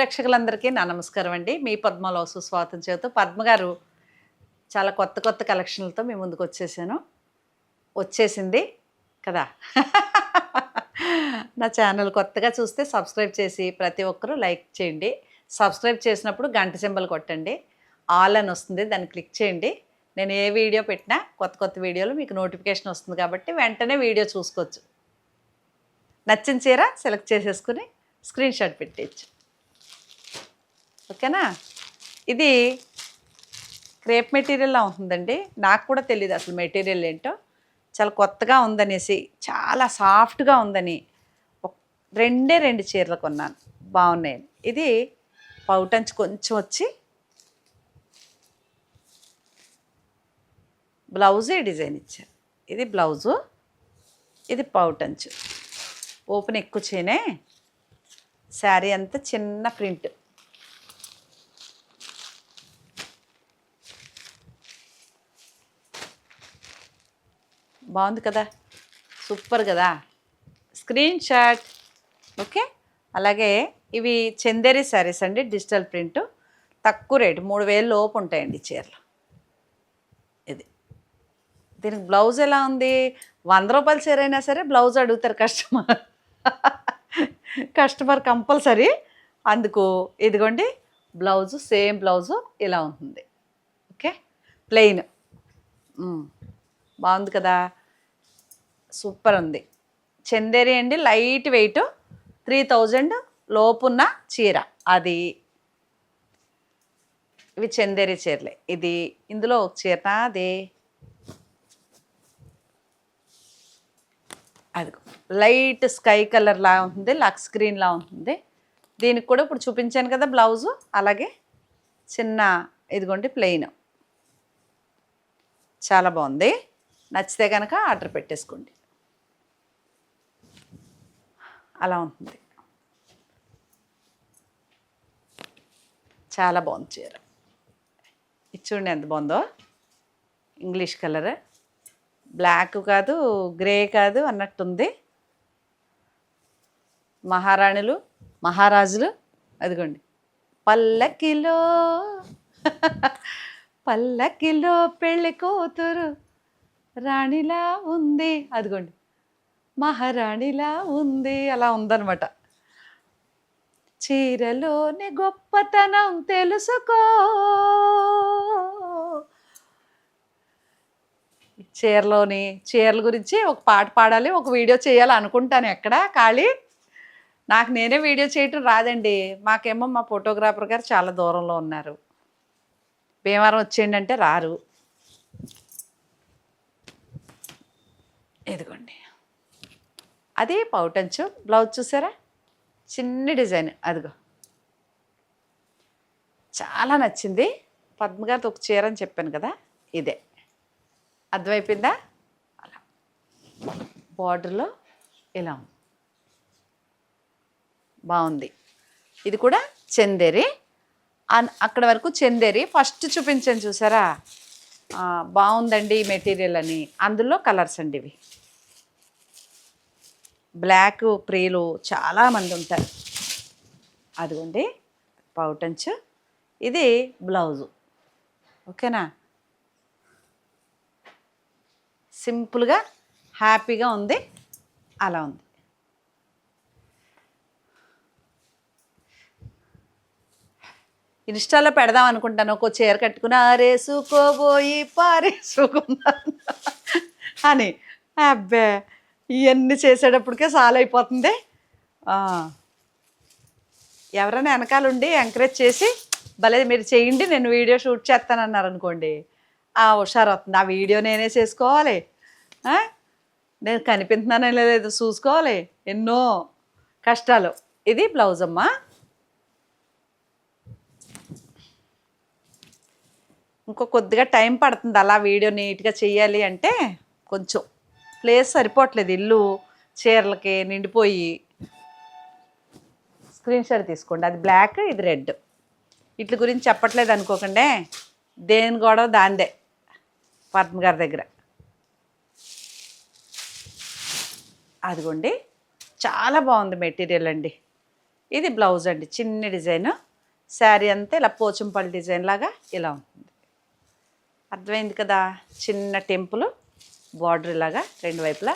ప్రేక్షకులందరికీ నా నమస్కారం అండి. మీ పద్మలో సుస్వాగతం చేస్తూ పద్మ గారు చాలా కొత్త కొత్త కలెక్షన్లతో మీ ముందుకు వచ్చేసాను. వచ్చేసింది కదా? నా ఛానల్ కొత్తగా చూస్తే సబ్స్క్రైబ్ చేసి ప్రతి ఒక్కరూ లైక్ చేయండి. సబ్స్క్రైబ్ చేసినప్పుడు గంట సింబల్ కొట్టండి. ఆల్ అని వస్తుంది దాన్ని క్లిక్ చేయండి. నేను ఏ వీడియో పెట్టినా కొత్త కొత్త వీడియోలు మీకు నోటిఫికేషన్ వస్తుంది కాబట్టి వెంటనే వీడియో చూసుకోవచ్చు. నచ్చిన చీర సెలెక్ట్ చేసేసుకుని స్క్రీన్ షాట్ పెట్టేయచ్చు. ఓకేనా? ఇది క్రేప్ మెటీరియల్లా ఉంటుందండి. నాకు కూడా తెలియదు అసలు మెటీరియల్ ఏంటో. చాలా కొత్తగా ఉందనేసి చాలా సాఫ్ట్గా ఉందని రెండే రెండు చీరలు కొన్నాను. బాగున్నాయి. ఇది పౌటంచ్ కొంచెం వచ్చి బ్లౌజే డిజైన్ ఇచ్చారు ఇది బ్లౌజు ఇది పౌటంచు. ఓపెన్ ఎక్కువ చేయనే. శారీ అంతా చిన్న ప్రింట్. బాగుంది కదా? సూపర్ కదా? Screen shot. ఓకే? అలాగే ఇవి చందేరి శారీస్ అండి డిజిటల్ ప్రింట్. తక్కువ రేటు మూడు వేలు లోపు ఉంటాయండి చీరలు. ఇది. దీనికి బ్లౌజ్ ఎలా ఉంది? వంద రూపాయల చీర అయినా సరే బ్లౌజ్ అడుగుతారు కస్టమర్. కస్టమర్ కంపల్సరీ అందుకు ఇదిగోండి బ్లౌజు సేమ్ బ్లౌజు ఇలా ఉంటుంది. ఓకే? ప్లెయిన్. బాగుంది కదా? సూపర్ ఉంది చందేరి అండి లైట్ వెయిట్ త్రీ థౌజండ్ లోపున్న చీర. అది ఇవి చందేరి చీరలే. ఇది ఇందులో ఒక చీర అది అది లైట్ స్కై కలర్ లా ఉంటుంది లక్స్ గ్రీన్ లా ఉంటుంది. దీనికి కూడా ఇప్పుడు చూపించాను కదా బ్లౌజు అలాగే చిన్న ఇదిగోండి ప్లెయిన్. చాలా బాగుంది. నచ్చితే కనుక ఆర్డర్ పెట్టేసుకోండి. అలా ఉంటుంది. చాలా బాగుంది చీర. ఇది చూడండి ఎంత బాగుందో. English colour. బ్లాక్ కాదు గ్రే కాదు అన్నట్టుంది. మహారాణులు మహారాజులు అదిగోండి. పల్లకిలో పల్లకిలో పెళ్ళి కూతురు రాణిలా ఉంది. అదిగోండి. మహారాణిలా ఉంది అలా ఉందనమాట చీరలోని గొప్పతనం తెలుసుకో. చీరలోని చీరల గురించి ఒక పాట పాడాలి ఒక వీడియో చేయాలి అనుకుంటాను ఎక్కడ ఖాళీ? నాకు నేనే వీడియో చేయటం రాదండి. మాకేమో మా ఫోటోగ్రాఫర్ గారు చాలా దూరంలో ఉన్నారు. భీమవరం వచ్చేయండి అంటే రారు. ఇదిగోండి. అది పౌటంచు బ్లౌజ్ చూసారా? చిన్ని డిజైన్ అదిగో. చాలా నచ్చింది. పద్మగారితో ఒక చీర అని చెప్పాను కదా ఇదే. అర్థమైపోయిందా? అలా. బార్డర్లో ఇలా ఉంది. బాగుంది. ఇది కూడా చందేరి. అక్కడ వరకు చందేరి. ఫస్ట్ చూపించాను చూసారా? బాగుందండి ఈ మెటీరియల్ అని. అందులో కలర్స్ అండి ఇవి. బ్లాక్ ప్రియులు చాలామంది ఉంటారు. అదిగోండి పౌటంచ్ ఇది బ్లౌజు. ఓకేనా? సింపుల్గా హ్యాపీగా ఉంది అలా ఉంది. ఇన్స్టాలో పెడదాం అనుకుంటాను ఒక చీర కట్టుకుని ఆరేసుకోబోయి పారేసుకున్నా అని. అబ్బే! ఇవన్నీ చేసేటప్పటికే సాల్ అయిపోతుంది ఎవరైనా వెనకాల ఉండి ఎంకరేజ్ చేసి భలే మీరు చేయండి నేను వీడియో షూట్ చేస్తానన్నారు అనుకోండి. ఆ హుషారు వస్తుంది ఆ వీడియో నేనే చేసుకోవాలి. నేను కనిపిస్తున్నానే లేదో చూసుకోవాలి. ఎన్నో కష్టాలు. ఇది బ్లౌజ్ అమ్మా. ఇంకో కొద్దిగా టైం పడుతుంది. అలా వీడియో నీట్గా చేయాలి అంటే కొంచెం. ప్లేస్ సరిపోవట్లేదు ఇల్లు చీరలకి నిండిపోయి. స్క్రీన్ షాట్ తీసుకోండి. అది బ్లాక్ ఇది రెడ్ ఇట్ల గురించి చెప్పట్లేదు అనుకోకండి. దేని గొడవ దాందే. పద్మ గారి దగ్గర. అదిగోండి. చాలా బాగుంది మెటీరియల్ అండి. ఇది బ్లౌజ్ అండి. చిన్న డిజైన్. శారీ అంతా ఇలా పోచంపల్లి డిజైన్ లాగా ఇలా ఉంటుంది. అర్థమైంది కదా? చిన్న టెంపుల్. బార్డర్ ఇలాగా రెండు వైపులా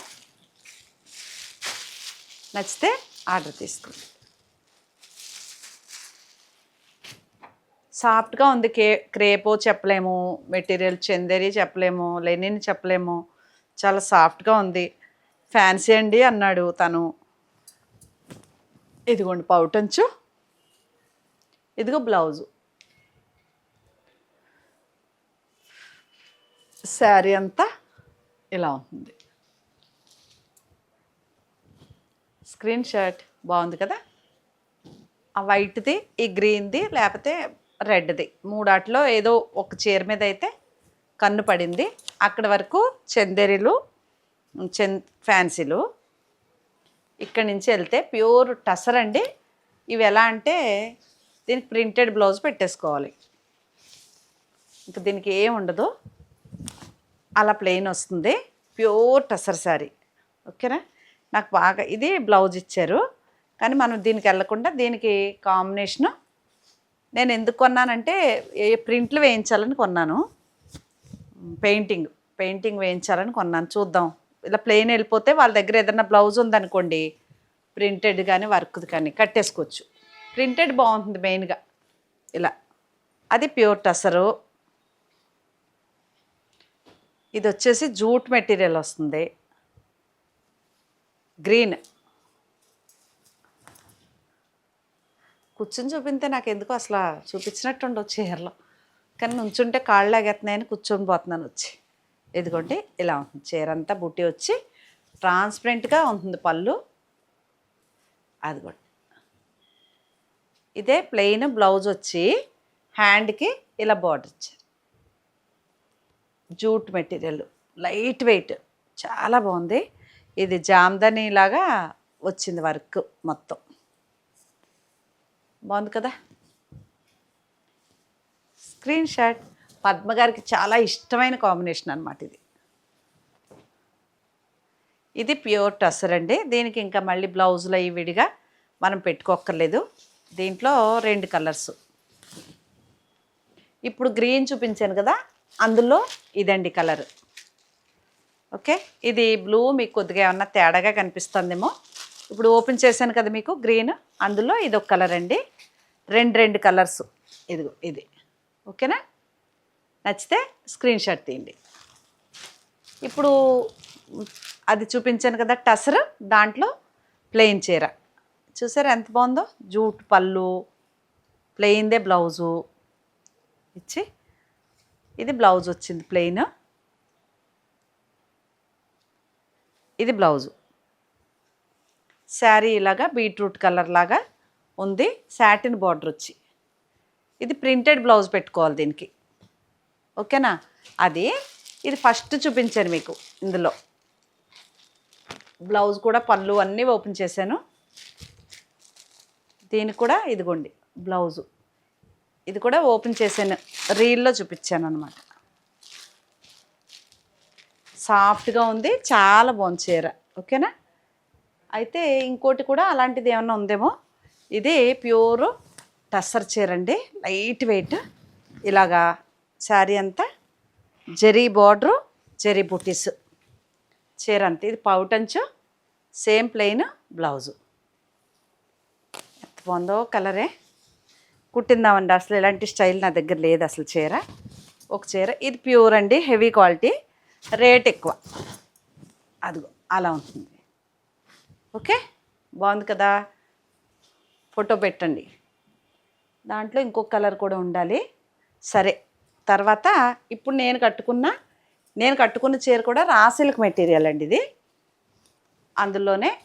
నచ్చితే ఆర్డర్ తీసుకోండి. సాఫ్ట్గా ఉంది కే క్రేపో చెప్పలేము మెటీరియల్ చందేరి చెప్పలేము లెనిన్ చెప్పలేము చాలా సాఫ్ట్గా ఉంది. ఫ్యాన్సీ అండి అన్నాడు తను. ఇదిగోండి పౌటంచు ఇదిగో బ్లౌజు. శారీ అంతా ఇలా ఉంటుంది. స్క్రీన్ షాట్ బాగుంది కదా? ఆ వైట్ది ఈ గ్రీన్ది లేకపోతే రెడ్ది మూడాట్లో ఏదో ఒక చీర మీద అయితే కన్ను పడింది. అక్కడ వరకు చందేరీలు చెన్ ఫ్యాన్సీలు. ఇక్కడి నుంచి వెళ్తే ప్యూర్ టసర్ అండి. ఇవి ఎలా అంటే దీనికి ప్రింటెడ్ బ్లౌజ్ పెట్టేసుకోవాలి. ఇంకా దీనికి ఏం ఉండదు. అలా ప్లెయిన్ వస్తుంది. ప్యూర్ టసర్ శారీ. ఓకేనా? నాకు బాగా ఇది బ్లౌజ్ ఇచ్చారు. కానీ మనం దీనికి వెళ్ళకుండా దీనికి కాంబినేషను నేను ఎందుకు కొన్నానంటే ఏ ప్రింట్లు వేయించాలని కొన్నాను. పెయింటింగ్ పెయింటింగ్ వేయించాలని కొన్నాను. చూద్దాం. ఇలా ప్లెయిన్ వెళ్ళిపోతే వాళ్ళ దగ్గర ఏదైనా బ్లౌజ్ ఉందనుకోండి ప్రింటెడ్ కానీ వర్క్ది కానీ కట్టేసుకోవచ్చు. ప్రింటెడ్ బాగుంటుంది మెయిన్గా. ఇలా. అది ప్యూర్ టసరు ఇది వచ్చేసి జూట్ మెటీరియల్ వస్తుంది. గ్రీన్. కూర్చొని చూపితే నాకు ఎందుకు అసలు చూపించినట్టు ఉండవు చీరలో. కానీ నుంచుంటే కాళ్ళు లాగేస్తున్నాయని కూర్చొని పోతున్నాను వచ్చి. ఇదిగోండి ఇలా ఉంటుంది. చీర అంతా బుట్టి వచ్చి ట్రాన్స్పరెంట్గా ఉంటుంది పళ్ళు. అదిగోండి. ఇదే ప్లెయిన్ బ్లౌజ్ వచ్చి హ్యాండ్కి ఇలా బార్డర్ ఇచ్చారు. Jute material light weight. చాలా బాగుంది. ఇది జామ్దని లాగా వచ్చింది వర్క్ మొత్తం. బాగుంది కదా? Screen shot. పద్మ గారికి చాలా ఇష్టమైన కాంబినేషన్ అనమాట ఇది. ఇది ప్యూర్ టసర్ అండి. దీనికి ఇంకా మళ్ళీ బ్లౌజులు అవి విడిగా మనం పెట్టుకోక్కర్లేదు. దీంట్లో రెండు కలర్స్. ఇప్పుడు గ్రీన్ చూపించాను కదా? అందులో ఇదండి కలర్. ఓకే? ఇది బ్లూ మీకు కొద్దిగా ఏమన్నా తేడాగా కనిపిస్తుందేమో. ఇప్పుడు ఓపెన్ చేశాను కదా మీకు గ్రీన్. అందులో ఇది ఒక కలర్ అండి. రెండు రెండు కలర్స్. ఇదిగో ఇది. ఓకేనా? నచ్చితే స్క్రీన్ షాట్ తీయండి. ఇప్పుడు అది చూపించాను కదా టసర్. దాంట్లో ప్లెయిన్ చీర. చూసారా ఎంత బాగుందో? జూట్ పళ్ళు ప్లెయిన్దే బ్లౌజు. ఇచ్చి ఇది బ్లౌజ్ వచ్చింది ప్లెయిన్. ఇది బ్లౌజు. శారీ ఇలాగా బీట్రూట్ కలర్ లాగా ఉంది. శాటిన్ బార్డర్ వచ్చి. ఇది ప్రింటెడ్ బ్లౌజ్ పెట్టుకోవాలి దీనికి. ఓకేనా? అది ఇది ఫస్ట్ చూపించాను మీకు ఇందులో. బ్లౌజ్ కూడా పళ్ళు అన్నీ ఓపెన్ చేశాను. దీనికి కూడా ఇదిగోండి బ్లౌజు. ఇది కూడా ఓపెన్ చేశాను. రీల్లో చూపించాను అనమాట సాఫ్ట్గా ఉంది చాలా బాగుంది చీర. ఓకేనా? అయితే ఇంకోటి కూడా అలాంటిది ఏమన్నా ఉందేమో? ఇది ప్యూర్ టస్సర్ చీర అండి. Light weight. ఇలాగా శారీ అంతా. జరీ బార్డరు జరీ బుటీస్. చీర అంతా. ఇది పౌటంచు సేమ్ ప్లెయిన్ బ్లౌజు. ఎంత బాగుందో కలరే. కుట్టిందామండి. అసలు ఇలాంటి స్టైల్ నా దగ్గర లేదు అసలు చీర. ఒక చీర. ఇది ప్యూర్ అండి హెవీ క్వాలిటీ రేట్ ఎక్కువ. అదిగో అలా ఉంటుంది. ఓకే? బాగుంది కదా? ఫోటో పెట్టండి. దాంట్లో ఇంకొక కలర్ కూడా ఉండాలి. సరే తర్వాత ఇప్పుడు నేను కట్టుకున్న నేను కట్టుకున్న చీర కూడా రాసిల్క్ మెటీరియల్ అండి ఇది. అందులోనే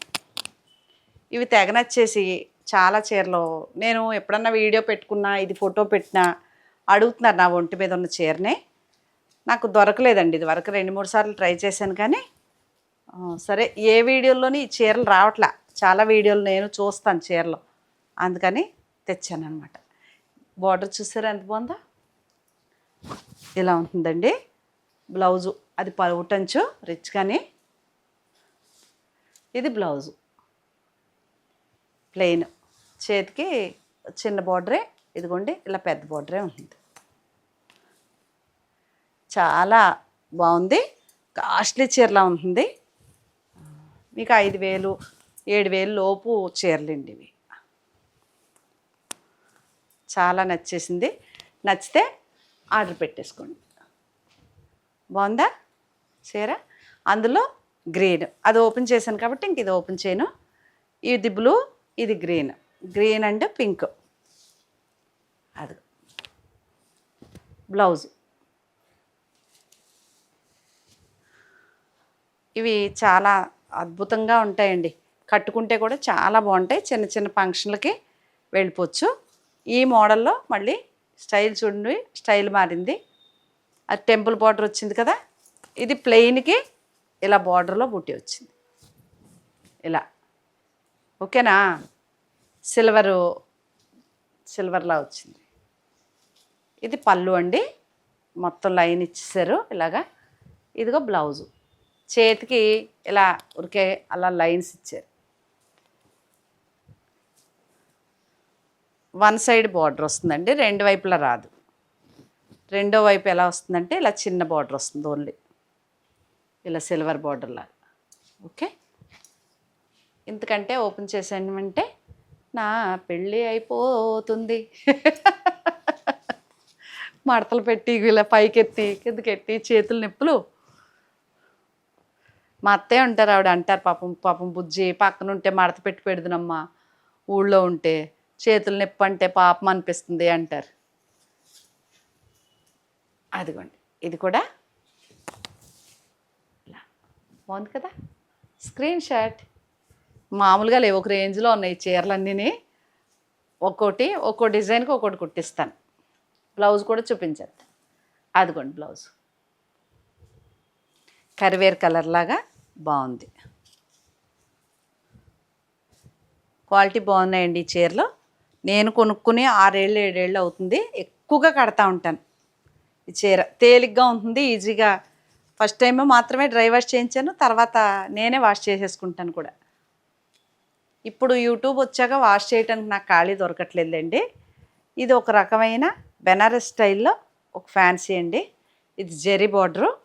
ఇవి తెగనొచ్చేసి చాలా చీరలు. నేను ఎప్పుడన్నా వీడియో పెట్టుకున్నా ఇది ఫోటో పెట్టినా అడుగుతున్నారు నా ఒంటి మీద ఉన్న చీరనే. నాకు దొరకలేదండి ఇది వరకు రెండు మూడు సార్లు ట్రై చేశాను కానీ సరే ఏ వీడియోలోని ఈ చీరలు రావట్లా. చాలా వీడియోలు నేను చూస్తాను చీరలు. అందుకని తెచ్చాను అనమాట బార్డర్ చూసారా? ఎంత బాగుందో? ఇలా ఉంటుందండి. బ్లౌజు అది పలుటంచు రిచ్ కానీ. ఇది బ్లౌజు. ప్లెయిన్. చేతికి చిన్న బార్డరే ఇదిగోండి ఇలా పెద్ద బార్డరే ఉంటుంది. చాలా బాగుంది. కాస్ట్లీ చీరలా ఉంటుంది. మీకు ఐదు వేలు ఏడు వేలు లోపు చీరలండి ఇవి. చాలా నచ్చేసింది. నచ్చితే ఆర్డర్ పెట్టేసుకోండి. బాగుందా చీర? అందులో గ్రీన్. అది ఓపెన్ చేశాను కాబట్టి ఇంక ఇది ఓపెన్ చేయను. ఇది బ్లూ ఇది గ్రీన్ గ్రీన్ అండ్ పింక్. అది. బ్లౌజ్. ఇవి చాలా అద్భుతంగా ఉంటాయండి. కట్టుకుంటే కూడా చాలా బాగుంటాయి. చిన్న చిన్న ఫంక్షన్లకి వెళ్ళిపోవచ్చు. ఈ మోడల్లో మళ్ళీ స్టైల్ చూడండి. స్టైల్ మారింది. అది టెంపుల్ బార్డర్ వచ్చింది కదా? ఇది ప్లెయిన్కి ఇలా బార్డర్లో బుట్టి వచ్చింది. ఇలా. ఓకేనా? సిల్వరు సిల్వర్లా వచ్చింది. ఇది పళ్ళు అండి. మొత్తం లైన్ ఇచ్చేసారు ఇలాగా ఇదిగో బ్లౌజు. చేతికి ఇలా ఉరికే అలా లైన్స్ ఇచ్చారు. వన్ సైడ్ బార్డర్ వస్తుందండి. రెండు వైపులా రాదు. రెండో వైపు ఎలా వస్తుందంటే ఇలా చిన్న బార్డర్ వస్తుంది ఓన్లీ. ఇలా సిల్వర్ బార్డర్ లాగా ఓకే? ఎందుకంటే ఓపెన్ చేసేయమంటే నా పెళ్ళి అయిపోతుంది. మడతలు పెట్టి ఇలా పైకెత్తి కిందకెత్తి చేతులు నొప్పులు. మా అత్తయ్య ఉంటారు ఆవిడ అంటారు పాపం పాపం బుజ్జి పక్కన ఉంటే మడత పెట్టి పెడుదునమ్మా. ఊళ్ళో ఉంటే చేతులు నొప్పి అంటే పాపం అనిపిస్తుంది అంటారు. అదిగోండి ఇది కూడా. బాగుంది కదా? Screen shot. మామూలుగా లేవు. ఒక రేంజ్లో ఉన్నాయి చీరలన్నీ ఒక్కోటి ఒక్కో డిజైన్కి ఒక్కోటి కుట్టిస్తాను. బ్లౌజ్ కూడా చూపించేస్తాను అదిగోండి బ్లౌజ్. కరివేర్ కలర్ లాగా బాగుంది. క్వాలిటీ బాగున్నాయండి ఈ చీరలు. నేను కొనుక్కుని ఆరేళ్ళు ఏడేళ్ళు అవుతుంది. ఎక్కువగా కడతా ఉంటాను ఈ చీర. తేలిగ్గా ఉంటుంది ఈజీగా. ఫస్ట్ టైం మాత్రమే డ్రై వాష్ చేయించాను తర్వాత నేనే వాష్ చేసేసుకుంటాను కూడా. ఇప్పుడు యూట్యూబ్ వచ్చాక వాష్ చేయడానికి నాకు ఖాళీ దొరకట్లేదండి. ఇది ఒక రకమైన బెనారస్ స్టైల్లో ఒక ఫ్యాన్సీ అండి. ఇది జెరీ బార్డరు.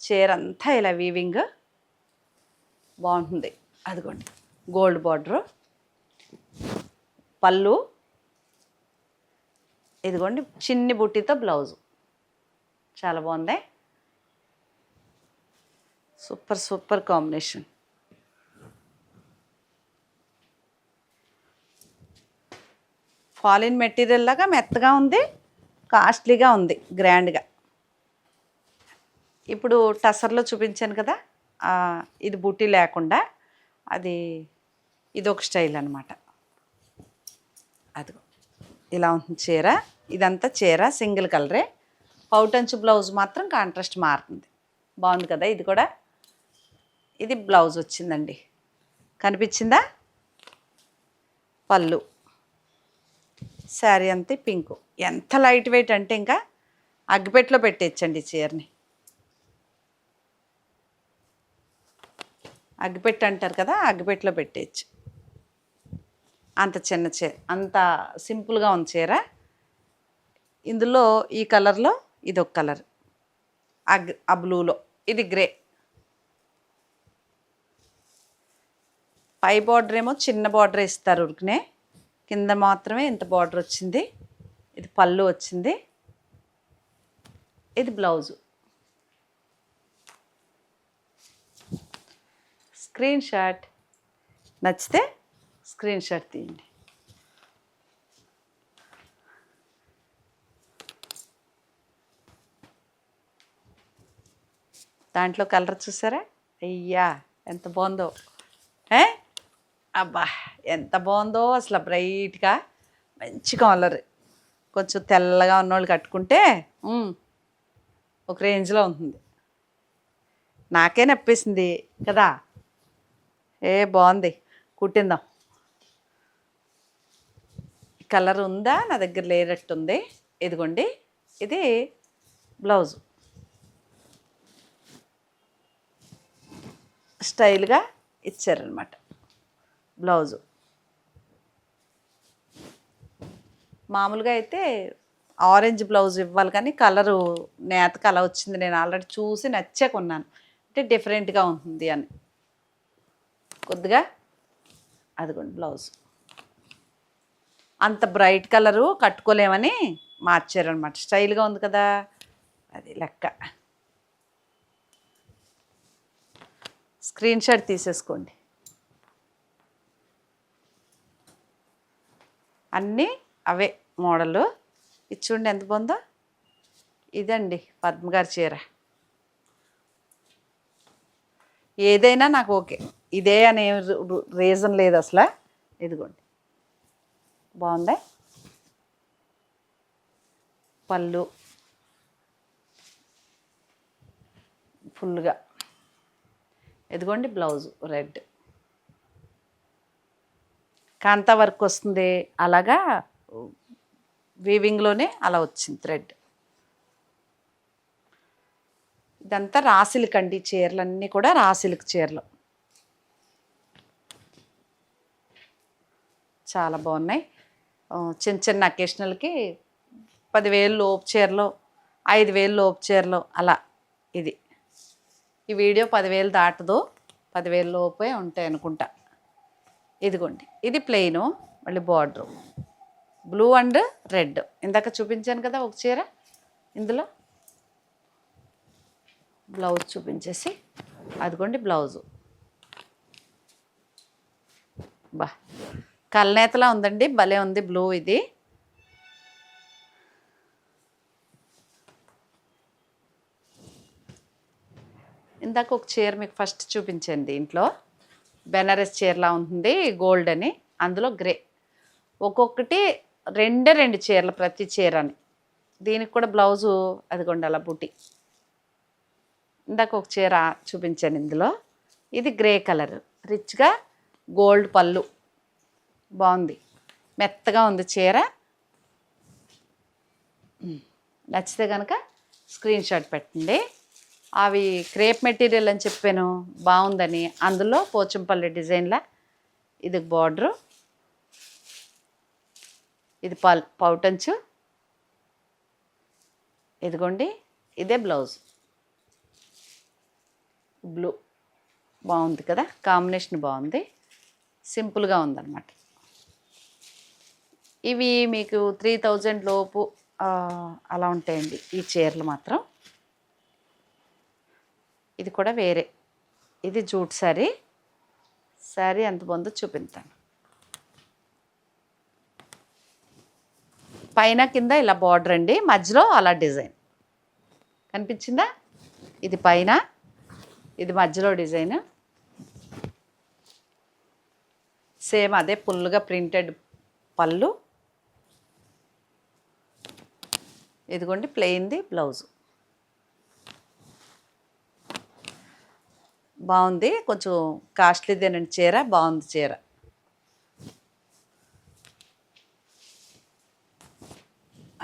చీర అంతా ఇలా వీవింగ్ బాగుంటుంది. అదిగోండి. Gold border. పళ్ళు. ఇదిగోండి. చిన్ని బుట్టితో బ్లౌజు. చాలా బాగుంది. Super super combination. ఫాలిన్ మెటీరియల్ లాగా మెత్తగా ఉంది కాస్ట్లీగా ఉంది గ్రాండ్గా. ఇప్పుడు టసర్లో చూపించాను కదా ఇది బుట్టి లేకుండా అది ఇది ఒక స్టైల్ అనమాట అదిగో ఇలా ఉంటుంది చీర ఇదంతా చీర సింగిల్ కలరే. పౌటంచు బ్లౌజ్ మాత్రం కాంట్రాస్ట్ మారుతుంది. బాగుంది కదా ఇది కూడా? ఇది బ్లౌజ్ వచ్చిందండి. కనిపించిందా? పళ్ళు. శారీ అంతే పింక్. ఎంత లైట్ వెయిట్ అంటే ఇంకా అగ్గిపెట్టెలో పెట్టేయచ్చండి ఈ చీరని. అగ్గిపెట్టె అంటారు కదా అగ్గిపెట్టలో పెట్టేయచ్చు. అంత చిన్న చీర అంత సింపుల్గా ఉంది చీర. ఇందులో ఈ కలర్లో ఇది ఒక కలర్ అగ్ ఆ బ్లూలో ఇది గ్రే పై బార్డర్ ఏమో చిన్న బార్డర్ ఇస్తారు ఉరికినే. కింద మాత్రమే ఇంత బార్డర్ వచ్చింది. ఇది పళ్ళు వచ్చింది. ఇది బ్లౌజు. Screen shot. నచ్చితే స్క్రీన్ షాట్ తీయండి. దాంట్లో కలర్ చూసారా? అయ్యా ఎంత బాగుందో. ఏ? అబ్బా ఎంత బాగుందో అసలు బ్రైట్గా. మంచి కలర్. కొంచెం తెల్లగా ఉన్నోళ్ళు కట్టుకుంటే ఒక రేంజ్లో ఉంటుంది. నాకే నప్పేసింది కదా. ఏ బాగుంది. కుట్టిందాం. కలర్ ఉందా? నా దగ్గర లేనట్టుంది ఇదిగోండి. ఇది బ్లౌజ్. స్టైల్గా ఇచ్చారనమాట బ్లౌజు. మామూలుగా అయితే ఆరెంజ్ బ్లౌజ్ ఇవ్వాలి కానీ కలరు నేతకు అలా వచ్చింది. నేను ఆల్రెడీ చూసి నచ్చే కొన్నాను. అంటే డిఫరెంట్గా ఉంటుంది అని. కొద్దిగా అదిగోండి బ్లౌజ్. అంత బ్రైట్ కలరు కట్టుకోలేమని మార్చారనమాట స్టైల్గా ఉంది కదా. అది లెక్క. స్క్రీన్ షాట్ తీసేసుకోండి. అన్నీ అవే మోడలు. ఇది చూడండి ఎంత బాగుందో. ఇదండి పద్మగారి చీర. ఏదైనా నాకు ఓకే. ఇదే అనే రీజన్ లేదు అసలు. ఇదిగోండి. బాగుందా? పళ్ళు. ఫుల్గా ఇదిగోండి బ్లౌజు రెడ్. కాంతా వర్క్ వస్తుంది అలాగా వీవింగ్లోనే అలా వచ్చింది థ్రెడ్ ఇదంతా రాసిలిక్ అండి చీరలన్నీ కూడా రాసిలిక్ చీరలు. చాలా బాగున్నాయి. చిన్న చిన్న అకేషనల్కి పదివేలు లోపు చీరలు ఐదు వేలు లోపు చీరలు అలా ఇది. ఈ వీడియో పదివేలు దాటదు. పదివేలు లోపే ఉంటాయి అనుకుంటా. ఇదిగోండి ఇది ప్లెయిను మళ్ళీ బార్డరు బ్లూ అండ్ రెడ్ ఇందాక చూపించాను కదా ఒక చీర ఇందులో బ్లౌజ్ చూపించేసి అదిగోండి బ్లౌజు బా కల్నేతలా ఉందండి భలే ఉంది బ్లూ ఇది. ఇందాక ఒక చీర మీకు ఫస్ట్ చూపించండి ఇంట్లో బెనారస్ చీరలా ఉంటుంది గోల్డ్ అని. అందులో గ్రే. ఒక్కొక్కటి రెండే రెండు చీరలు ప్రతి చీరని. దీనికి కూడా బ్లౌజు అది కొండాల బుటి. ఇందాక ఒక చీర చూపించాను ఇందులో. ఇది గ్రే కలర్. రిచ్గా గోల్డ్ పళ్ళు. బాగుంది. మెత్తగా ఉంది చీర. నచ్చితే కనుక స్క్రీన్ షాట్ పెట్టండి. అవి క్రేప్ మెటీరియల్ అని చెప్పాను బాగుందని. అందులో పోచంపల్లి డిజైన్లా ఇది బార్డరు ఇది పల్ పౌటంచు ఇదిగోండి ఇదే బ్లౌజ్. బ్లూ బాగుంది కదా? కాంబినేషన్ బాగుంది. సింపుల్గా ఉందన్నమాట. ఇవి మీకు త్రీ థౌజండ్ లోపు అలా ఉంటాయండి ఈ చీరలు మాత్రం. ఇది కూడా వేరే. ఇది జూట్ శారీ శారీ ఎంత బాగుందో చూపిస్తాను. పైన కింద ఇలా బార్డర్ అండి. మధ్యలో అలా డిజైన్. కనిపించిందా? ఇది పైన ఇది మధ్యలో డిజైన్. సేమ్ అదే ఫుల్గా ప్రింటెడ్ పళ్ళు. ఇదిగోండి ప్లెయిన్ది బ్లౌజ్. బాగుంది. కొంచెం కాస్ట్లీదేనండి చీర బాగుంది చీర.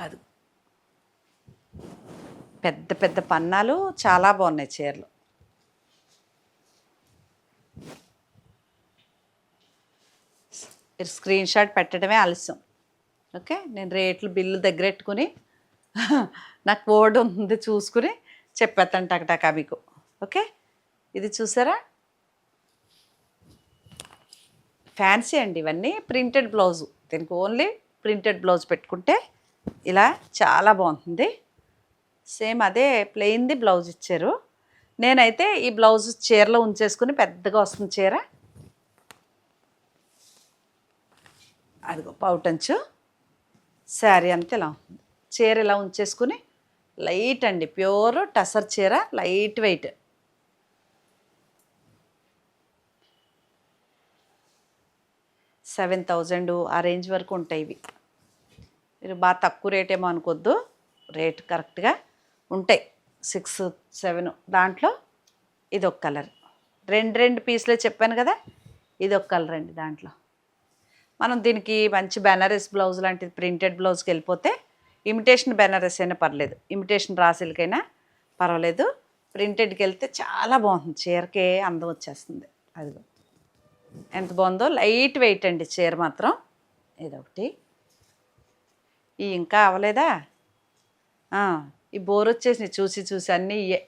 అది. పెద్ద పెద్ద పన్నాలు చాలా బాగున్నాయి చీరలు. మీరు స్క్రీన్ షాట్ పెట్టడమే ఆలస్యం. ఓకే? నేను రేట్లు బిల్లు దగ్గరెట్టుకుని నాకు ఓడ్ ఉంది చూసుకుని చెప్పేస్తాను టకటకా మీకు. ఓకే? ఇది చూసారా? ఫ్యాన్సీ అండి ఇవన్నీ. ప్రింటెడ్ బ్లౌజు దీనికి ఓన్లీ ప్రింటెడ్ బ్లౌజ్ పెట్టుకుంటే ఇలా చాలా బాగుంటుంది. సేమ్ అదే ప్లెయిన్ది బ్లౌజ్ ఇచ్చారు. నేనైతే ఈ బ్లౌజ్ చీరలో ఉంచేసుకుని పెద్దగా వస్తుంది చీర. అదిగో పౌటంచు. శారీ అంతా ఇలా ఉంటుంది చీర ఇలా ఉంచేసుకుని లైట్ అండి. ప్యూర్ టసర్ చీర లైట్ వెయిట్ సెవెన్ థౌజండ్ ఆ రేంజ్ వరకు ఉంటాయి ఇవి. మీరు బాగా తక్కువ రేట్ ఏమో అనుకోద్దు. రేట్ కరెక్ట్గా ఉంటాయి. సిక్స్ సెవెన్ దాంట్లో ఇది ఒక కలర్. రెండు రెండు పీసులే చెప్పాను కదా ఇది ఒక కలర్ అండి దాంట్లో. మనం దీనికి మంచి బెనారస్ బ్లౌజ్ లాంటిది ప్రింటెడ్ బ్లౌజ్కి వెళ్ళిపోతే ఇమిటేషన్ బెనారస్ అయినా పర్లేదు. ఇమిటేషన్ రాసిలకైనా పర్వాలేదు. ప్రింటెడ్కి వెళ్తే చాలా బాగుంటుంది. చీరకే అందం వచ్చేస్తుంది. అదిగో. ఎంత బాగుందో? లైట్ వెయిట్ అండి చీర మాత్రం. ఇదొకటి. ఈ ఇంకా అవ్వలేదా ఈ బోర్ వచ్చేసి చూసి చూసి అన్నీ ఇయే.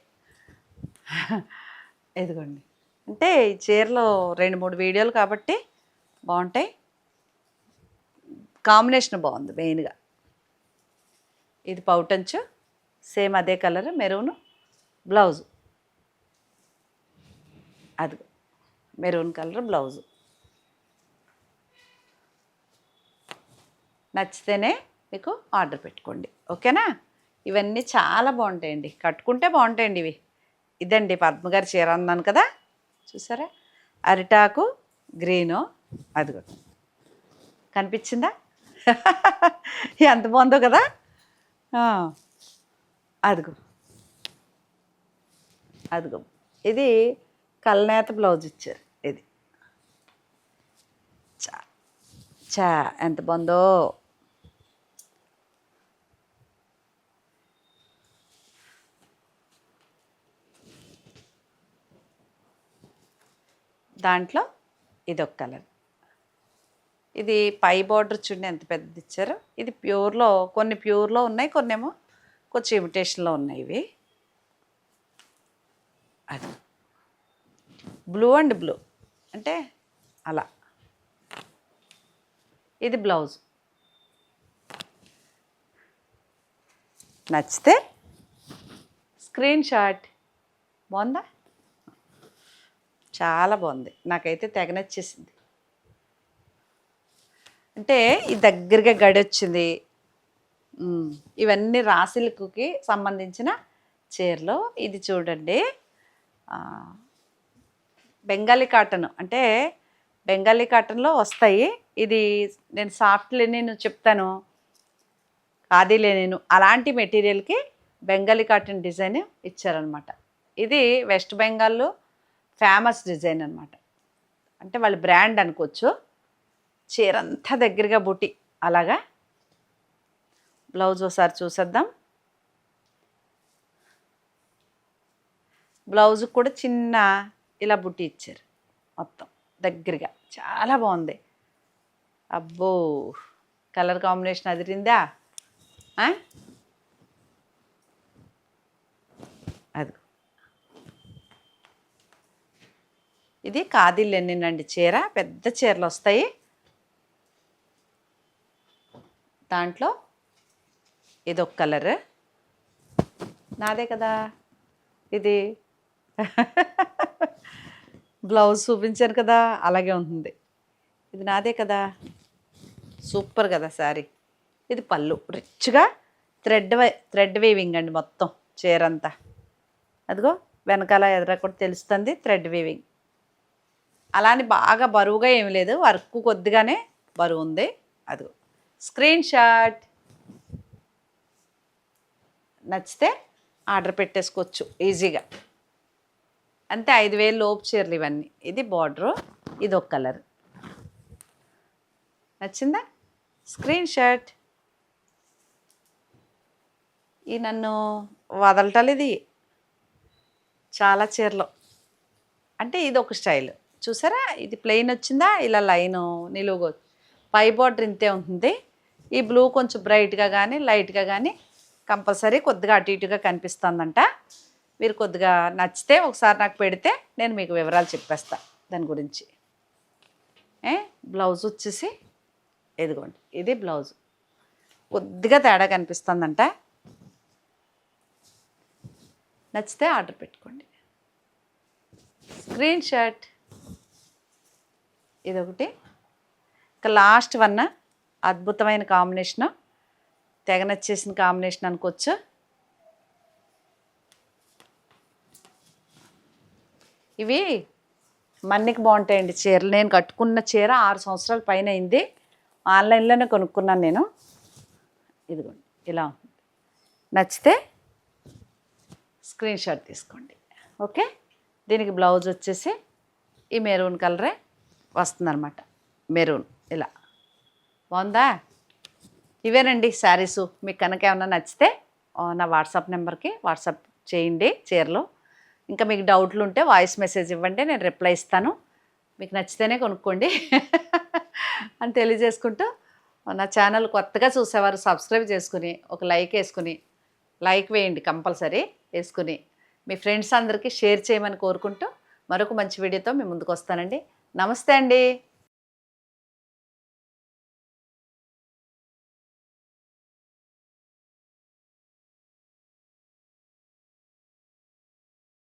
ఇదిగోండి. అంటే ఈ చీరలో రెండు మూడు వీడియోలు కాబట్టి బాగుంటాయి. కాంబినేషన్ బాగుంది మెయిన్గా. ఇది పౌటంచు సేమ్ అదే కలర్ మెరూన్ బ్లౌజు. అది మెరూన్ కలర్ బ్లౌజు. నచ్చితేనే మీకు ఆర్డర్ పెట్టుకోండి. ఓకేనా? ఇవన్నీ చాలా బాగుంటాయండి. కట్టుకుంటే బాగుంటాయండి ఇవి. ఇదండి పద్మగారి చీర అన్నాను కదా? చూసారా? అరిటాకు గ్రీను అదిగో. కనిపించిందా? ఎంత బాగుందో కదా? అదిగో. అదిగో. ఇది కల్నేత బ్లౌజ్ ఇచ్చారు ఇది చా చా ఎంత బాగుందో. దాంట్లో ఇదొక కలర్. ఇది పై బార్డర్ చూడండి ఎంత పెద్దది ఇచ్చారు? ఇది ప్యూర్లో కొన్ని ప్యూర్లో ఉన్నాయి కొన్ని ఏమో కొంచెం ఇమిటేషన్లో ఉన్నాయి ఇవి. అది. Blue and blue. అంటే అలా. ఇది బ్లౌజ్. నచ్చితే స్క్రీన్ షాట్. బాగుందా? చాలా బాగుంది. నాకైతే తెగ నచ్చేసింది. అంటే ఈ దగ్గరగా గడి వచ్చింది ఇవన్నీ రాసిల్క్కి సంబంధించిన చీరలు. ఇది చూడండి. బెంగాలీ కాటన్. అంటే బెంగాలీ కాటన్లో వస్తాయి. ఇది నేను సాఫ్ట్ లెనిన్ చెప్తాను. ఖాదీ లెనిన్ అలాంటి మెటీరియల్కి బెంగాలీ కాటన్ డిజైన్ ఇచ్చారనమాట ఇది వెస్ట్ బెంగాల్లో ఫేమస్ డిజైన్ అనమాట అంటే వాళ్ళ బ్రాండ్ అనుకోవచ్చు. చీరంతా దగ్గరగా బుట్టి అలాగా? బ్లౌజ్ ఒకసారి చూసేద్దాం. బ్లౌజ్ కూడా చిన్న ఇలా బుట్టి ఇచ్చారు. మొత్తం. దగ్గరగా. చాలా బాగుంది. అబ్బో! కలర్ కాంబినేషన్ అదిరిందా? ఆ? అది ఇది ఖాదీ లెనిన్ చీర. పెద్ద చీరలు వస్తాయి. దాంట్లో ఇదొక కలర్. నాదే కదా. ఇది. బ్లౌజ్ చూపించాను కదా అలాగే ఉంటుంది. ఇది నాదే కదా. సూపర్ కదా శారీ. ఇది పళ్ళు. రిచ్గా థ్రెడ్ థ్రెడ్ వీవింగ్ అండి మొత్తం చీర అంతా అదిగో వెనకాల ఎదుర కూడా తెలుస్తుంది థ్రెడ్ వీవింగ్. అలానే బాగా బరువుగా ఏమి లేదు. వర్క్ కొద్దిగానే బరువు ఉంది. అదిగో స్క్రీన్ షాట్. నచ్చితే ఆర్డర్ పెట్టేసుకోవచ్చు. ఈజీగా. అంతే ఐదు వేలు లోపు చీరలు ఇవన్నీ. ఇది బార్డరు ఇది ఒక కలర్. నచ్చిందా? Screen shot. ఈ నన్ను వదలటం ఇది చాలా చీరలు. అంటే ఇది ఒక స్టైల్. చూసారా? ఇది ప్లెయిన్ వచ్చిందా? ఇలా లైన్ నిలువుగా పై బార్డర్ ఇంతే ఉంటుంది. ఈ బ్లూ కొంచెం బ్రైట్గా కానీ లైట్గా కానీ కంపల్సరీ కొద్దిగా అటు ఇటుగా కనిపిస్తుందంట. మీరు కొద్దిగా నచ్చితే ఒకసారి నాకు పెడితే నేను మీకు వివరాలు చెప్పేస్తా దాని గురించి. ఏ? బ్లౌజ్ వచ్చేసి ఎదుగోండి ఇది బ్లౌజ్. కొద్దిగా తేడా కనిపిస్తుందంట. నచ్చితే ఆర్డర్ పెట్టుకోండి. Screen shot. ఇదొకటి. ఇక లాస్ట్ వన్ అద్భుతమైన కాంబినేషన్. తెగ నచ్చేసిన కాంబినేషన్ అనుకోవచ్చు. ఇవి మన్నికి బాగుంటాయండి చీరలు. నేను కట్టుకున్న చీర ఆరు సంవత్సరాల పైన అయింది. ఆన్లైన్లోనే కొనుక్కున్నాను నేను. ఇదిగోండి ఇలా నచ్చితే స్క్రీన్ షాట్ తీసుకోండి. ఓకే? దీనికి బ్లౌజ్ వచ్చేసి ఈ మెరూన్ కలరే వస్తుందన్నమాట. మెరూన్ ఇలా. బాగుందా? ఇవేనండి శారీసు. మీకు కనుక ఏమన్నా నచ్చితే నా వాట్సాప్ నెంబర్కి వాట్సాప్ చేయండి చీరలు. ఇంకా మీకు డౌట్లు ఉంటే వాయిస్ మెసేజ్ ఇవ్వండి నేను రిప్లై ఇస్తాను. మీకు నచ్చితేనే కొనుక్కోండి అని తెలియజేసుకుంటూ నా ఛానల్ కొత్తగా చూసేవారు సబ్స్క్రైబ్ చేసుకుని ఒక లైక్ వేసుకుని లైక్ వేయండి కంపల్సరీ వేసుకుని. మీ ఫ్రెండ్స్ అందరికీ షేర్ చేయమని కోరుకుంటూ మరొక మంచి వీడియోతో మీ ముందుకు వస్తానండి. నమస్తే అండి.